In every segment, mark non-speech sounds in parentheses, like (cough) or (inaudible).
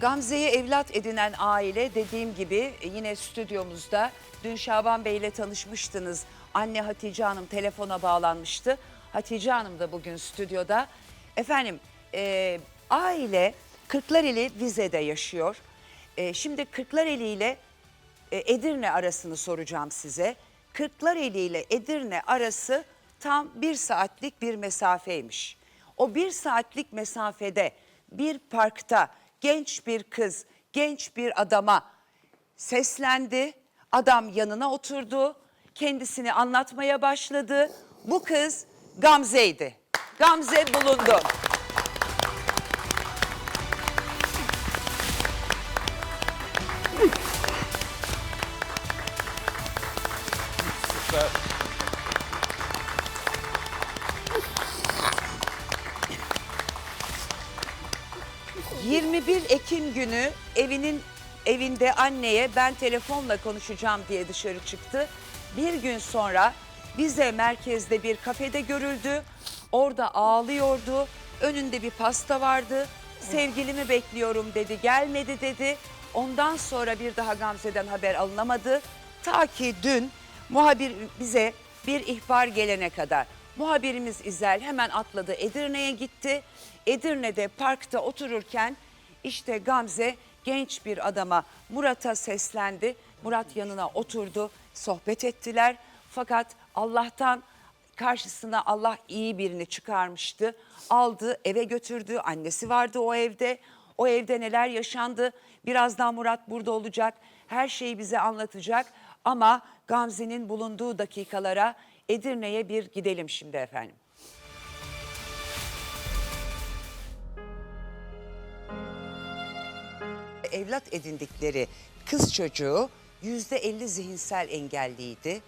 Gamze'yi evlat edinen aile dediğim gibi yine stüdyomuzda. Dün Şaban Bey ile tanışmıştınız. Anne Hatice Hanım telefona bağlanmıştı. Hatice Hanım da bugün stüdyoda. Efendim e, aile Kırklareli Vize'de yaşıyor. E, şimdi Kırklareli ile e, Edirne arasını soracağım size. Kırklareli ile Edirne arası tam bir saatlik bir mesafeymiş. O bir saatlik mesafede bir parkta genç bir kız, genç bir adama seslendi. Adam yanına oturdu, kendisini anlatmaya başladı. Bu kız Gamze'ydi. Gamze bulundu. Günü evinin evinde anneye ben telefonla konuşacağım diye dışarı çıktı. Bir gün sonra bize merkezde bir kafede görüldü. Orada ağlıyordu. Önünde bir pasta vardı. Sevgilimi bekliyorum dedi. Gelmedi dedi. Ondan sonra bir daha Gamze'den haber alınamadı. Ta ki dün muhabir bize bir ihbar gelene kadar. Muhabirimiz İzel hemen atladı Edirne'ye gitti. Edirne'de parkta otururken işte Gamze genç bir adama Murat'a seslendi. Murat yanına oturdu, sohbet ettiler. Fakat Allah'tan karşısına Allah iyi birini çıkarmıştı. Aldı eve götürdü. Annesi vardı o evde. O evde neler yaşandı? Birazdan Murat burada olacak. Her şeyi bize anlatacak. Ama Gamze'nin bulunduğu dakikalara Edirne'ye bir gidelim şimdi efendim. Evlat edindikleri kız çocuğu yüzde elli zihinsel engelliydi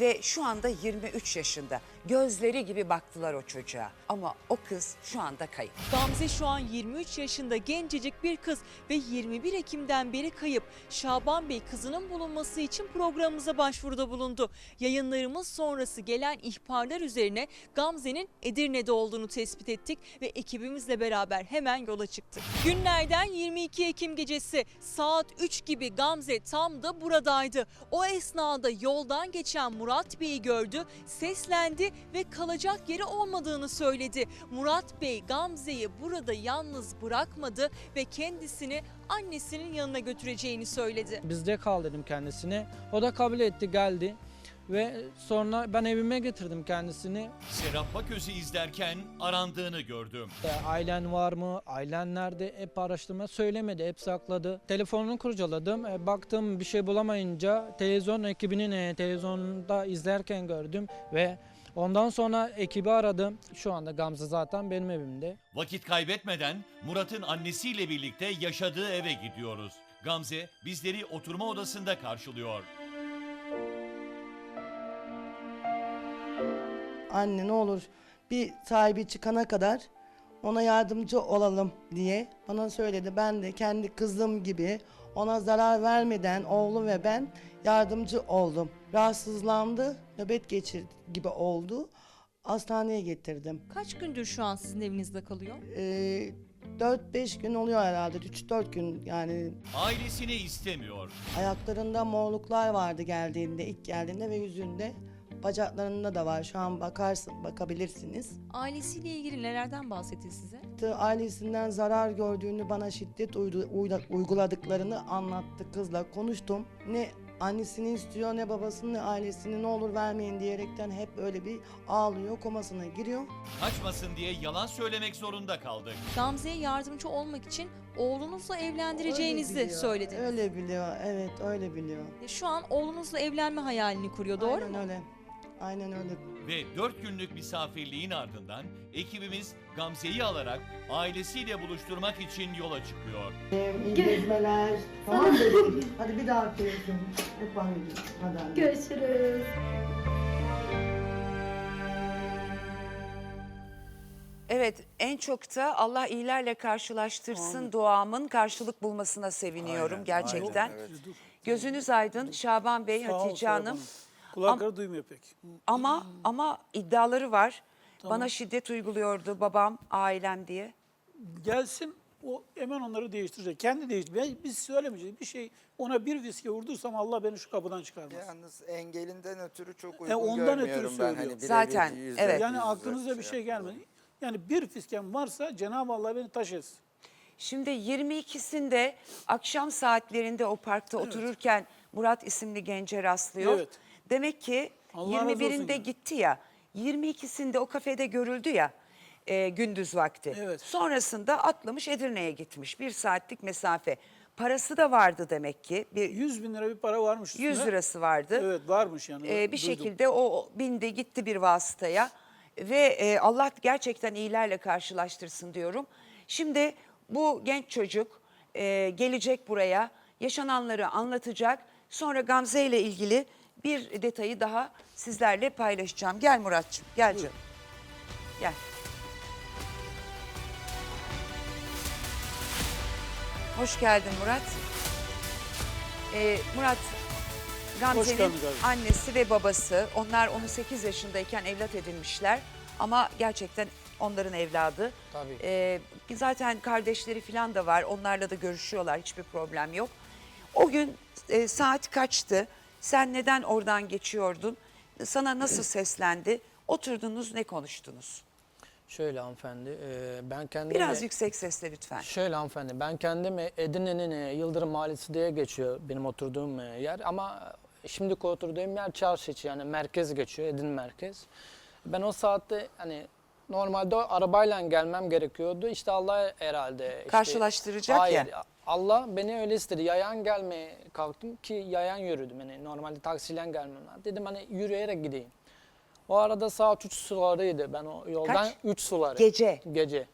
ve şu anda 23 yaşında. Gözleri gibi baktılar o çocuğa ama o kız şu anda kayıp. Gamze şu an 23 yaşında gencecik bir kız ve 21 Ekim'den beri kayıp. Şaban Bey kızının bulunması için programımıza başvuruda bulundu. Yayınlarımız sonrası gelen ihbarlar üzerine Gamze'nin Edirne'de olduğunu tespit ettik ve ekibimizle beraber hemen yola çıktık. Günlerden 22 Ekim gecesi saat 3 gibi Gamze tam da buradaydı. O esnada yoldan geçen Murat Bey'i gördü, seslendi ve kalacak yeri olmadığını söyledi. Murat Bey Gamze'yi burada yalnız bırakmadı ve kendisini annesinin yanına götüreceğini söyledi. Bizde kal dedim kendisine. O da kabul etti geldi. Ve sonra ben evime getirdim kendisini. Serap Baköz'ü izlerken arandığını gördüm. E, ailen var mı? Ailen nerede? Hep araştırma söylemedi. Hep sakladı. Telefonunu kurcaladım. E, baktım bir şey bulamayınca televizyon ekibinin e, televizyonda izlerken gördüm. Ve ondan sonra ekibi aradım. Şu anda Gamze zaten benim evimde. Vakit kaybetmeden Murat'ın annesiyle birlikte yaşadığı eve gidiyoruz. Gamze bizleri oturma odasında karşılıyor. Anne ne olur bir sahibi çıkana kadar ona yardımcı olalım diye bana söyledi. Ben de kendi kızım gibi ona zarar vermeden oğlum ve ben yardımcı oldum. Rahatsızlandı, nöbet geçirdi gibi oldu. Hastaneye getirdim. Kaç gündür şu an sizin evinizde kalıyor? Ee, 4-5 gün oluyor herhalde. 3-4 gün yani Ailesini istemiyor. ayaklarında morluklar vardı geldiğinde, ilk geldiğinde ve yüzünde. Bacaklarında da var. Şu an bakarsın, bakabilirsiniz. Ailesiyle ilgili nelerden bahsetti size? ailesinden zarar gördüğünü, bana şiddet uyguladıklarını anlattı kızla. Konuştum. Ne annesini istiyor ne babasını ne ailesini ne olur vermeyin diyerekten hep öyle bir ağlıyor, komasına giriyor. Kaçmasın diye yalan söylemek zorunda kaldık. Gamze'ye yardımcı olmak için oğlunuzla evlendireceğinizi Öyle biliyor, söylediniz. Öyle biliyor, evet öyle biliyor. Şu an oğlunuzla evlenme hayalini kuruyor doğru Aynen mu? öyle. Aynen öyle. Ve 4 günlük misafirliğin ardından ekibimiz Gamze'yi alarak ailesiyle buluşturmak için yola çıkıyor. İyi gezmeler. tamam dedim. (laughs) Hadi bir daha görüşürüz. Hep anneciğim. Hadi anne. Görüşürüz. Evet en çok da Allah iyilerle karşılaştırsın duamın karşılık bulmasına seviniyorum gerçekten. Gözünüz aydın Şaban Bey, Hatice Hanım. Kulakları duymuyor pek. Ama ama iddiaları var. Bana şiddet uyguluyordu babam, ailem diye. Gelsin O hemen onları değiştirecek. Kendi değiştir. Ben, biz söylemeyeceğiz. Bir şey ona bir viski vurdursam Allah beni şu kapıdan çıkarmaz. Yalnız engelinden ötürü çok uygun E, ondan ötürü görmüyorum ben. Hani Zaten, yüzde evet. Yani aklınıza bir şey gelmedi. Yani bir fiskem varsa Cenab-ı Allah beni taş etsin. Şimdi 22'sinde akşam saatlerinde o parkta otururken Murat isimli gence rastlıyor. Evet. Demek ki Allah razı olsun 21'inde yani. gitti ya, 22'sinde o kafede görüldü ya e, gündüz vakti. Evet. Sonrasında atlamış Edirne'ye gitmiş. Bir saatlik mesafe. Parası da vardı demek ki. Bir 100 bin lira bir para varmış üstünde. 100 lirası vardı. Evet varmış yani. Ee, bir duydum. şekilde o bindi gitti bir vasıtaya ve e, Allah gerçekten iyilerle karşılaştırsın diyorum. Şimdi bu genç çocuk e, gelecek buraya yaşananları anlatacak. Sonra Gamze ile ilgili bir detayı daha sizlerle paylaşacağım. Gel Muratçım gel canım. Gel. Hoş geldin Murat. Ee, Murat, Gamze'nin geldin annesi ve babası. Onlar onu 8 yaşındayken evlat edinmişler. Ama gerçekten onların evladı. Tabii. Ee, zaten kardeşleri falan da var. Onlarla da görüşüyorlar. Hiçbir problem yok. O gün e, saat kaçtı? Sen neden oradan geçiyordun? Sana nasıl seslendi? Oturdunuz ne konuştunuz? Şöyle hanımefendi, e, ben kendim... Biraz yüksek sesle lütfen. Şöyle hanımefendi, ben kendim Edirne'nin e, Yıldırım Mahallesi diye geçiyor benim oturduğum e, yer. Ama şimdi oturduğum yer çarşı içi yani merkez geçiyor, Edirne merkez. Ben o saatte hani normalde arabayla gelmem gerekiyordu. İşte Allah herhalde... işte- Karşılaştıracak Hayır, ya. Allah beni öyle istedi. Yayan gelmeye kalktım ki yayan yürüdüm. Hani normalde taksiyle gelmem lazım. Dedim hani yürüyerek gideyim. O arada saat 3 sularıydı. Ben o yoldan Kaç? 3 suları. Gece. Gece.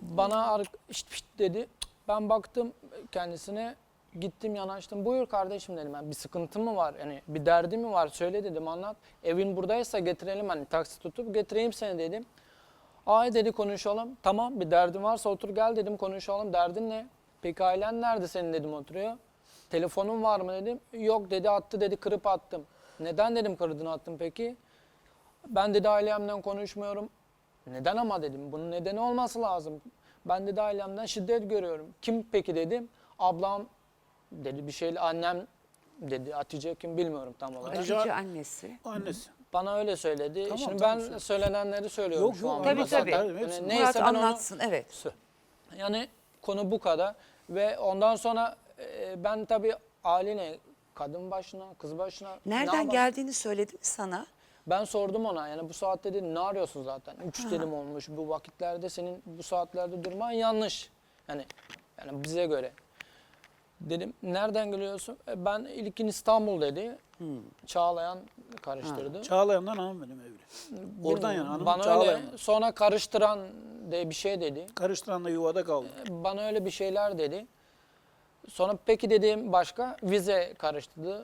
Bana şşt pşt dedi. Ben baktım kendisine gittim yanaştım. Buyur kardeşim dedim. Yani bir sıkıntı mı var? Yani bir derdi mi var? Söyle dedim anlat. Evin buradaysa getirelim hani taksi tutup getireyim seni dedim. Ay dedi konuşalım. Tamam bir derdin varsa otur gel dedim konuşalım. Derdin ne? Peki ailen nerede senin dedim oturuyor. Telefonun var mı dedim. Yok dedi attı dedi kırıp attım. Neden dedim kırdın attın peki? Ben dedi ailemden konuşmuyorum. Neden ama dedim. Bunun nedeni olması lazım. Ben dedi ailemden şiddet görüyorum. Kim peki dedim. Ablam dedi bir şeyle annem dedi. Hatice kim bilmiyorum tam olarak. Hatice- annesi. Annesi. Bana öyle söyledi. Tamam, Şimdi tamam, ben söyle. söylenenleri söylüyorum Yok, şu yok, an. Tabii, tabii. Yani Murat neyse ben onu- anlatsın evet. Sö- Yani konu bu kadar ve ondan sonra e, ben tabii haline kadın başına, kız başına ne Nereden geldiğini söyledi mi sana? Ben sordum ona yani bu saatte dedim ne arıyorsun zaten? Üç dedim olmuş bu vakitlerde senin bu saatlerde durman yanlış. Yani yani bize göre. Dedim nereden geliyorsun? E, ben ilkin İstanbul dedi. Çağlayan karıştırdı. Çağlayan'dan hanım benim evli. Oradan yani hanım Bana Çağlayan. öyle sonra karıştıran diye bir şey dedi. Karıştıranla yuvada kaldı. Bana öyle bir şeyler dedi. Sonra peki dediğim başka vize karıştırdı.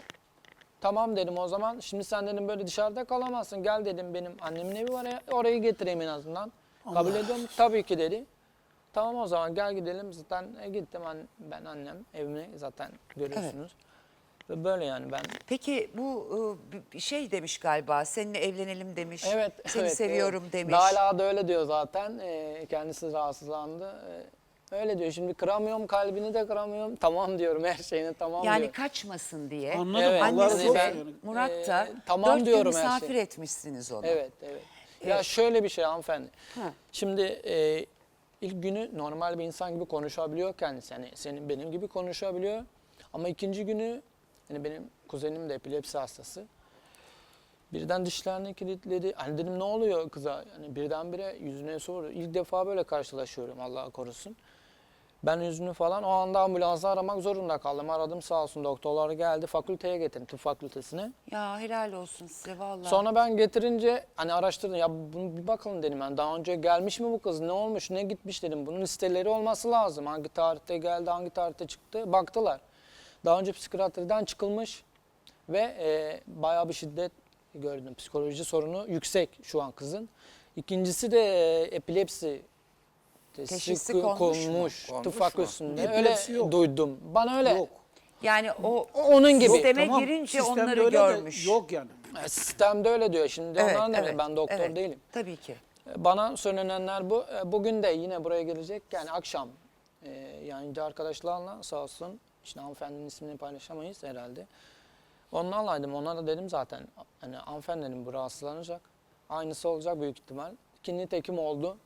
Tamam dedim o zaman. Şimdi sen dedim böyle dışarıda kalamazsın. Gel dedim benim annemin evi var ya orayı getireyim en azından. Kabul ediyorum. Tabii ki dedi. Tamam o zaman gel gidelim. Zaten e, gittim an- ben annem evimi zaten görüyorsunuz. Ve böyle yani ben Peki bu e, bir- bir şey demiş galiba. Seninle evlenelim demiş. Evet. Seni evet, seviyorum evet. demiş. Hala da öyle diyor zaten. Ee, kendisi rahatsızlandı. Ee, öyle diyor. Şimdi kıramıyorum kalbini de kıramıyorum. (laughs) Tamam diyorum her şeyine tamam yani diyor. kaçmasın diye. Anladım. Evet, Allah razı Annesi olsun. ve yani. Murat da Ee, tamam dört gün diyorum her misafir şey. etmişsiniz onu. Evet, evet. Ya şöyle bir şey hanımefendi. Ha. Şimdi e, ilk günü normal bir insan gibi konuşabiliyor kendisi. Yani senin benim gibi konuşabiliyor. Ama ikinci günü yani benim kuzenim de epilepsi hastası. Birden dişlerini kilitledi. Hani dedim ne oluyor kıza? Yani birdenbire yüzüne soruyor. İlk defa böyle karşılaşıyorum Allah korusun. Ben yüzünü falan o anda ambulansı aramak zorunda kaldım. Aradım sağ olsun doktorlar geldi. Fakülteye getirdim tıp fakültesine. Ya helal olsun size vallahi. Sonra ben getirince hani araştırdım ya bunu bir bakalım dedim ben daha önce gelmiş mi bu kız ne olmuş ne gitmiş dedim bunun listeleri olması lazım hangi tarihte geldi hangi tarihte çıktı baktılar. Daha önce psikiyatriden çıkılmış ve e, bayağı bir şiddet gördüm psikoloji sorunu yüksek şu an kızın. İkincisi de e, epilepsi Teşhisi ko- konmuş mu? konmuş mu? fakültesinde Epilepsi öyle yok. duydum. Bana öyle Yok. yani o onun gibi. sisteme Tamam, girince sistemde onları öyle de görmüş. Yok yani. E, Sistemde öyle diyor şimdi Evet, onlar ne evet, ben doktor evet. değilim. Tabii ki. Bana söylenenler bu. E, Bugün de yine buraya gelecek. Yani akşam e, yayıncı arkadaşlarla sağ olsun işte hanımefendinin ismini paylaşamayız herhalde. Onlarlaydım. Ona da dedim zaten hani hanımefendi dedim bu rahatsızlanacak. Aynısı olacak büyük ihtimal. İkinci tekim oldu.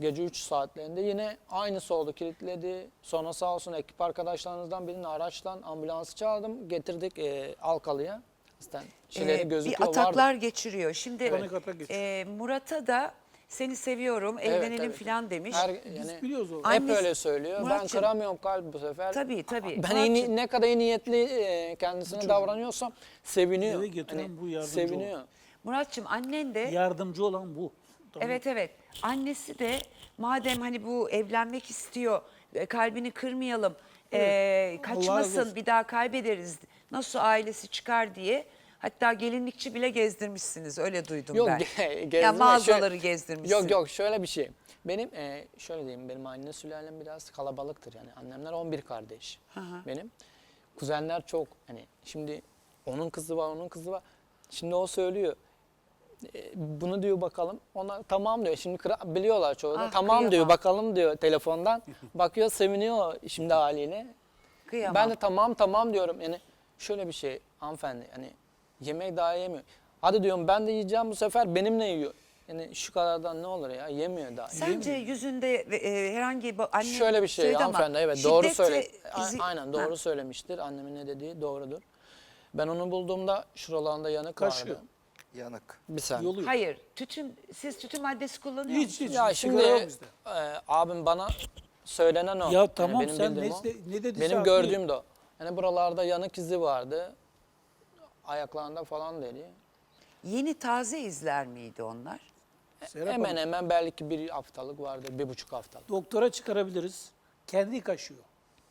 Gece 3 saatlerinde yine aynısı oldu. Kilitledi. Sonra sağ olsun ekip arkadaşlarımızdan birini araçla ambulansı çağırdım. Getirdik e, Alkalı'ya. Zaten şeyleri Ee, gözüküyor. bir vardı. ataklar geçiriyor. Şimdi Panik atak geçiriyor. e, Murat'a da seni seviyorum, evlenelim evet. falan demiş. Her, Biz yani, biliyoruz o. hep Annesi- öyle söylüyor. ben Muratçım- kıramıyorum kalbi bu sefer. Tabii tabii. Ben iyi, ne kadar iyi niyetli e, kendisine davranıyorsam seviniyor. Eve getiren bu yardımcı Seviniyor. Muratçım annen de Yardımcı olan bu. Tamam. Evet evet. Annesi de madem hani bu evlenmek istiyor, e, kalbini kırmayalım, e, razı kaçmasın olsun. bir daha kaybederiz. Nasıl ailesi çıkar diye. Hatta gelinlikçi bile gezdirmişsiniz öyle duydum ben. ge- gezdirme, ya mağazaları şöyle- gezdirmişsin. Yok yok şöyle bir şey. Benim e, şöyle diyeyim benim anne sülalem biraz kalabalıktır yani annemler 11 kardeş. Benim kuzenler çok hani şimdi onun kızı var onun kızı var. Şimdi o söylüyor. E, bunu diyor bakalım. Ona tamam diyor. Şimdi kıra- biliyorlar çoğu da. Ah, tamam diyor kıyamam. bakalım diyor telefondan. (laughs) Bakıyor seviniyor şimdi haliyle. Kıyamam. Ben de tamam tamam diyorum. Yani şöyle bir şey hanımefendi hani yemek daha yemiyor. Hadi diyorum ben de yiyeceğim bu sefer benimle yiyor. Yani şu kadardan ne olur ya yemiyor daha. Sence yüzünde e, herhangi bir anne Şöyle bir şey hanımefendi evet doğru söyle. Fizik- Aynen doğru Ha. söylemiştir. Annemin ne dediği doğrudur. Ben onu bulduğumda şuralarında yanık Kaşıyor. vardı. Yanık. Bir saniye. Yoluyor. Hayır, tütün siz tütün maddesi kullanıyor Hiç musunuz? hiç. Ya sigara şimdi yok bizde. e, abim bana söylenen o. Ya Yani tamam benim sen bildiğim ne, o. ne, dediyse Benim haklı. gördüğüm de o. Yani buralarda yanık izi vardı. Ayaklarında falan dedi. Yeni taze izler miydi onlar? Serap hemen Hanım, hemen belki bir haftalık vardı, bir buçuk haftalık. Doktora çıkarabiliriz. Kendi kaşıyor.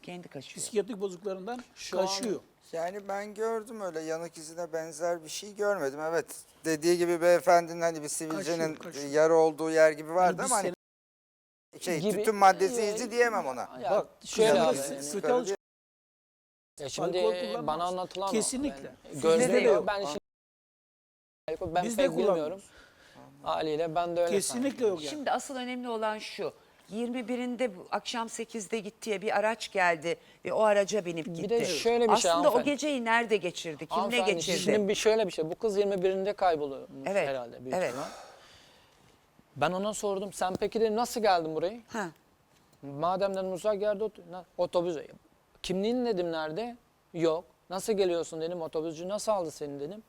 Kendi kaşıyor. Psikiyatrik bozukluklarından Şu an- kaşıyor. Yani ben gördüm öyle yanık izine benzer bir şey görmedim. Evet dediği gibi beyefendinin hani bir sivilcenin Kaşıyor, kaşıyor. yara olduğu yer gibi vardı biz ama hani şey Gibi- tütün maddesi Ee, izi diyemem ona. Ya Bak, şöyle kızlar abi. yani- alışkanlık- Ya şimdi alkol kullanmaz. bana anlatılan o. Kesinlikle. Ben, Sizde de gözlemiyor. yok. Ben şimdi alkol ben Biz de pek bilmiyorum. Haliyle ben de öyle Kesinlikle yok yani. Şimdi asıl önemli olan şu. 21'inde bu akşam 8'de gittiği bir araç geldi ve o araca binip gitti. de şöyle bir şey Aslında o hanımefendi. geceyi nerede geçirdi? Kimle Hanımefendi, geçirdi? Şimdi bir şöyle bir şey. Bu kız 21'inde kayboluyormuş Evet, herhalde büyük evet. ihtimal. Ben ona sordum. Sen peki dedim nasıl geldin buraya? Ha. Madem dedim uzak yerde otur. Na- Otobüse. Kimliğin dedim nerede? Yok. Nasıl geliyorsun dedim. Otobüsçü nasıl aldı seni dedim.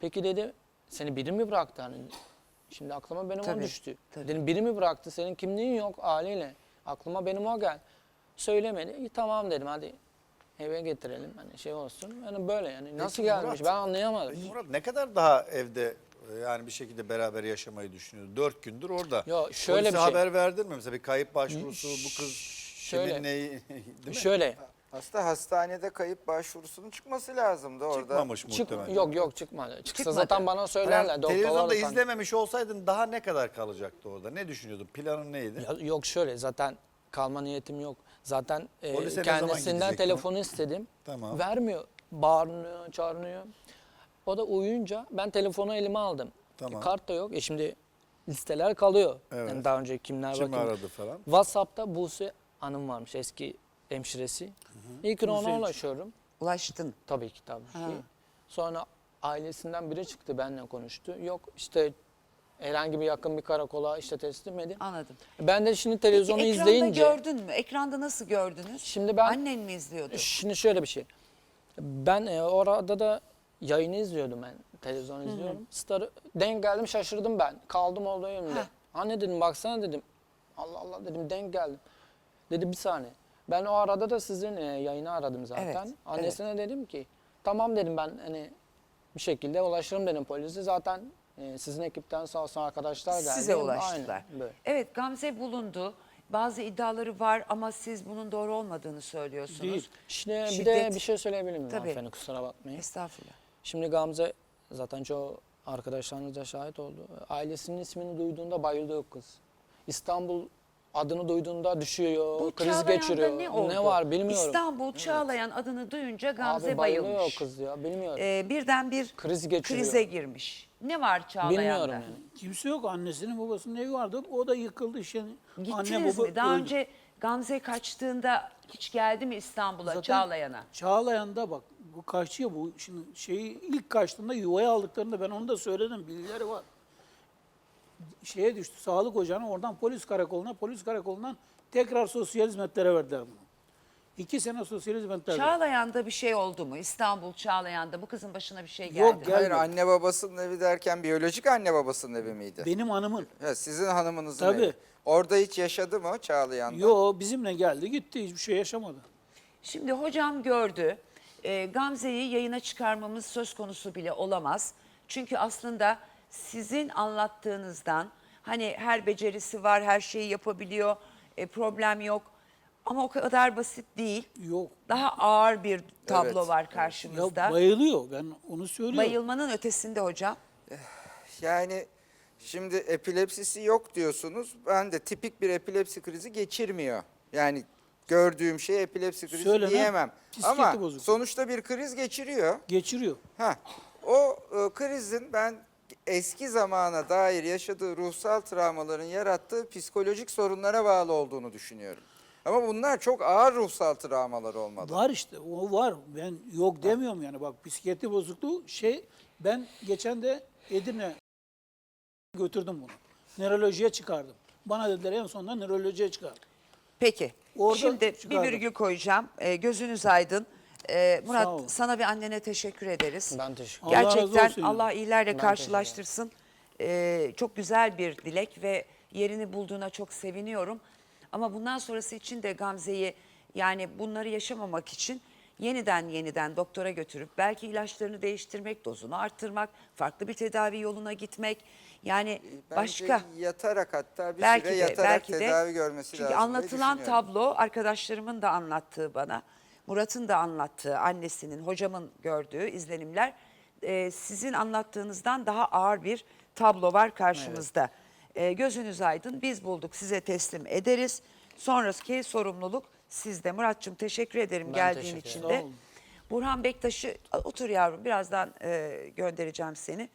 Peki dedi seni biri mi bıraktı hani? Şimdi aklıma benim Tabii, o düştü. tabii. Dedim biri mi bıraktı? Senin kimliğin yok haliyle. Aklıma benim o gel. Söylemedi. İyi tamam dedim hadi eve getirelim hani şey olsun. Yani böyle yani nasıl Peki gelmiş Murat- ben anlayamadım. Murat ne kadar daha evde e, yani bir şekilde beraber yaşamayı düşünüyordu? Dört gündür orada. Yo, şöyle Polise bir şey. haber verdin mi? Mesela bir kayıp başvurusu bu kız Şöyle. kimin neyi (laughs) değil mi? Şöyle Aslında hastanede kayıp başvurusunun çıkması lazımdı orada. Çıkmamış çık, muhtemelen. yok yok çıkmadı. Çıksa Çıkmadı. zaten bana söylerler. Yani doktorlar televizyonda da tan- izlememiş olsaydın daha ne kadar kalacaktı orada? Ne düşünüyordun? Planın neydi? Ya yok şöyle zaten kalma niyetim yok. Zaten e, Polise ne zaman kendisinden gidecektin? telefonu istedim. Tamam. Vermiyor. Bağırıyor, çağırıyor. O da uyuyunca ben telefonu elime aldım. Tamam. E, kart da yok. E şimdi listeler kalıyor. Evet. Yani daha önce kimler Kim kim- aradı falan? WhatsApp'ta Buse Hanım varmış eski hemşiresi. İlk gün ona ulaşıyorum. Ulaştın. Tabii ki tabii ki. Sonra ailesinden biri çıktı benimle konuştu. Yok işte herhangi bir yakın bir karakola işte teslim edin. Anladım. Ben de şimdi televizyonu ekranda izleyince gördün mü? Ekranda nasıl gördünüz? Şimdi ben- Annen mi izliyordu? şimdi şöyle bir şey. Ben e, orada da yayını izliyordum ben. Televizyon izliyorum. Star'ı denk geldim şaşırdım ben. Kaldım olduğu yerimde. Anne dedim baksana dedim. Allah Allah dedim denk geldim. Dedi bir saniye. Ben o arada da sizin e, yayını aradım zaten. Evet, Annesine dedim ki tamam dedim ben hani bir şekilde ulaşırım dedim polise. Zaten e, sizin ekipten sağ olsun arkadaşlar geldi. Size ulaştılar. Aynen böyle. Evet Gamze bulundu. Bazı iddiaları var ama siz bunun doğru olmadığını söylüyorsunuz. Değil. Şimdi bir de Şiddet- bir şey söyleyebilir miyim Tabii. hanımefendi kusura bakmayın. Estağfurullah. Şimdi Gamze zaten çoğu arkadaşlarınız da şahit oldu. Ailesinin ismini duyduğunda bayılıyor kız. İstanbul adını duyduğunda düşüyor, Bu kriz Çağlayan'da geçiriyor. ne oldu? var bilmiyorum. İstanbul Çağlayan adını duyunca Gamze Abi bayılıyor bayılmış. kız ya bilmiyorum. Ee, birden bir Kriz geçiriyor. krize girmiş. Ne var Çağlayan'da? bilmiyorum yani. Kimse yok. Annesinin babasının evi vardı. O da yıkıldı. İşte Gittiniz anne baba mi? Daha öldü. önce Gamze kaçtığında hiç geldi mi İstanbul'a Zaten- Çağlayan'a? Çağlayan'da bak bu kaçıyor bu şimdi şeyi ilk kaçtığında yuvaya aldıklarında ben onu da söyledim bilgileri var. Şeye düştü sağlık ocağına oradan polis karakoluna polis karakolundan tekrar sosyal hizmetlere verdiler bunu. İki sene sosyal hizmetler. Çağlayan'da bir şey oldu mu? İstanbul Çağlayan'da bu kızın başına bir şey geldi. Yok, mi? Hayır anne babasının evi derken biyolojik anne babasının evi miydi? Benim hanımın. Ha, sizin hanımınızın Tabii. evi. Orada hiç yaşadı mı Çağlayan'da? Yo bizimle geldi gitti hiçbir şey yaşamadı. Şimdi hocam gördü. E, Gamze'yi yayına çıkarmamız söz konusu bile olamaz. Çünkü aslında sizin anlattığınızdan hani her becerisi var, her şeyi yapabiliyor, e, problem yok. Ama o kadar basit değil. Yok. Daha ağır bir tablo Evet, var Ya karşımızda. bayılıyor ben onu söylüyorum. Bayılmanın ötesinde hocam. Yani şimdi epilepsisi yok diyorsunuz. Ben de tipik bir epilepsi krizi geçirmiyor. Yani gördüğüm şey epilepsi krizi Söylenen diyemem. psikiyatri Ama bozukluğu. sonuçta bir kriz geçiriyor. Geçiriyor. Ha, o e, krizin ben eski zamana dair yaşadığı ruhsal travmaların yarattığı psikolojik sorunlara bağlı olduğunu düşünüyorum. Ama bunlar çok ağır ruhsal travmalar olmalı. Var işte o var. Ben yok demiyorum yani bak psikiyatri bozukluğu şey ben geçen de Edirne götürdüm bunu. Nörolojiye çıkardım. Bana dediler en sonunda nörolojiye çıkardım. Peki. Orada Şimdi bir çıkardım. virgül koyacağım. E, gözünüz aydın. E, Murat sana bir annene teşekkür ederiz. Ben teşekkür Allah razı Gerçekten olsun. Allah iyilerle Ben karşılaştırsın. Ee, çok güzel bir dilek ve yerini bulduğuna çok seviniyorum. Ama bundan sonrası için de Gamze'yi yani bunları yaşamamak için yeniden yeniden doktora götürüp belki ilaçlarını değiştirmek, dozunu arttırmak, farklı bir tedavi yoluna gitmek. Yani Bence başka yatarak hatta bir belki süre de yatarak belki de tedavi görmesi çünkü lazım diye anlatılan düşünüyorum. tablo arkadaşlarımın da anlattığı bana Murat'ın da anlattığı annesinin hocamın gördüğü izlenimler e, sizin anlattığınızdan daha ağır bir tablo var karşımızda. E, gözünüz aydın biz bulduk size teslim ederiz. Sonraki sorumluluk sizde. Muratçım teşekkür ederim Ben geldiğin teşekkür için de. Burhan Bektaş'ı otur yavrum birazdan e, göndereceğim seni.